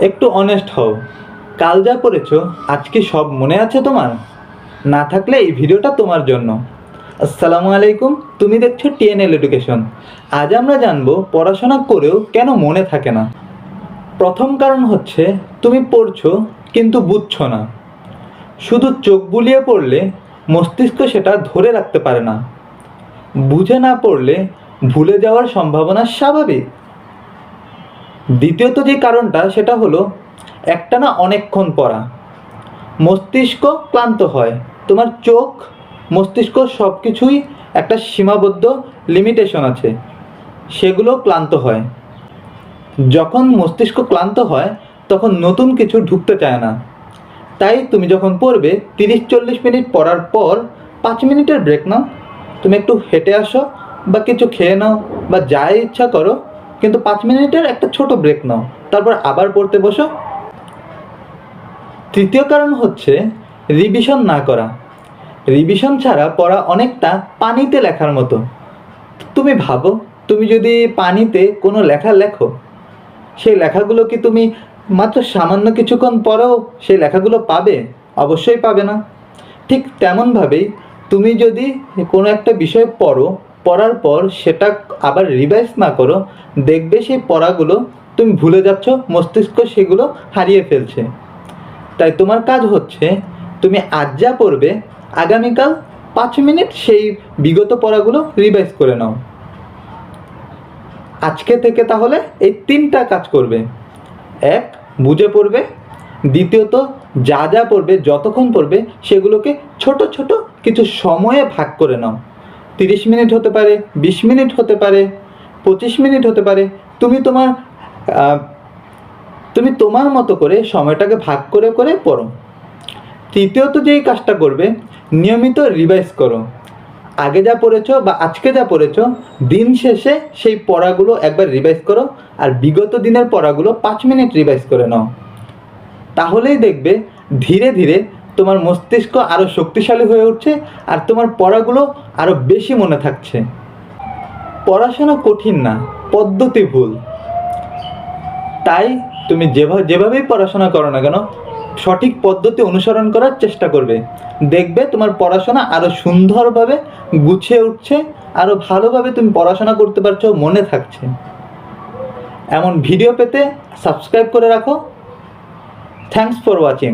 একটু অনেস্ট হও। কাল যা পড়েছো আজকে সব মনে আছে তোমার? না থাকলে এই ভিডিওটা তোমার জন্য। আসসালামু আলাইকুম, তুমি দেখছ টিএনএল এডুকেশন আজ আমরা জানব পড়াশোনা করেও কেন মনে থাকে না। প্রথম কারণ হচ্ছে, তুমি পড়ছো কিন্তু বুঝছ না। শুধু চোখ বুলিয়ে পড়লে মস্তিষ্ক সেটা ধরে রাখতে পারে না। বুঝে না পড়লে ভুলে যাওয়ার সম্ভাবনা স্বাভাবিক। দ্বিতীয়ত যে কারণটা, সেটা হলো একটানা অনেকক্ষণ পড়া। মস্তিষ্ক ক্লান্ত হয়। তোমার চোখ, মস্তিষ্ক সব কিছুই একটা সীমাবদ্ধ লিমিটেশন আছে। সেগুলো ক্লান্ত হয়। যখন মস্তিষ্ক ক্লান্ত হয়, তখন নতুন কিছু ঢুকতে চায় না। তাই তুমি যখন পড়বে তিরিশ চল্লিশ মিনিট পড়ার পর, পাঁচ মিনিটের ব্রেক নাও। তুমি একটু হেঁটে আসো বা কিছু খেয়ে নাও বা যাই ইচ্ছা করো কিন্তু পাঁচ মিনিটের একটা ছোট ব্রেক নাও। তারপর আবার পড়তে বসো। তৃতীয় কারণ হচ্ছে রিভিশন না করা। রিভিশন ছাড়া পড়া অনেকটা পানিতে লেখার মতো। তুমি ভাবো, তুমি যদি পানিতে কোনো লেখা লেখো, সেই লেখাগুলো কি তুমি মাত্র সামান্য কিছুক্ষণ পরেও সেই লেখাগুলো পাবে? অবশ্যই পাবে না। ঠিক তেমনভাবেই তুমি যদি কোনো একটা বিষয় পড়ো পড়ার পর সেটা আবার রিভাইজ না করো, দেখবে সেই পড়াগুলো তুমি ভুলে যাচ্ছ, মস্তিষ্ক সেগুলো হারিয়ে ফেলছে। তাই তোমার কাজ হচ্ছে, তুমি আজ যা পড়বে, আগামীকাল পাঁচ মিনিট সেই বিগত পড়াগুলো রিভাইজ করে নাও। আজকে থেকে তাহলে এই তিনটা কাজ করবে। এক, বুঝে পড়বে। দ্বিতীয়ত, যা যা পড়বে, যতক্ষণ পড়বে, সেগুলোকে ছোট ছোট কিছু সময়ে ভাগ করে নাও। তিরিশ মিনিট হতে পারে, বিশ মিনিট হতে পারে, পঁচিশ মিনিট হতে পারে, তুমি তোমার তুমি তোমার মতো করে সময়টাকে ভাগ করে করে পড়ো। তৃতীয়ত যেই কাজটা করবে, নিয়মিত রিভাইজ করো। আগে যা পড়েছো বা আজকে যা পড়েছো, দিন শেষে সেই পড়াগুলো একবার রিভাইজ করো আর বিগত দিনের পড়াগুলো পাঁচ মিনিট রিভাইজ করে নাও। তাহলেই দেখবে ধীরে ধীরে তোমার মস্তিষ্ক আরও শক্তিশালী হয়ে উঠছে আর তোমার পড়াগুলো আরও বেশি মনে থাকছে। পড়াশোনা কঠিন না, পদ্ধতি ভুল। তাই তুমি যেভাবে যেভাবেই পড়াশোনা করো না কেন, সঠিক পদ্ধতি অনুসরণ করার চেষ্টা করবে। দেখবে তোমার পড়াশোনা আরও সুন্দরভাবে গুছিয়ে উঠছে আরও ভালোভাবে তুমি পড়াশোনা করতে পারছ, মনে থাকছে। এমন ভিডিও পেতে সাবস্ক্রাইব করে রাখো। Thanks for watching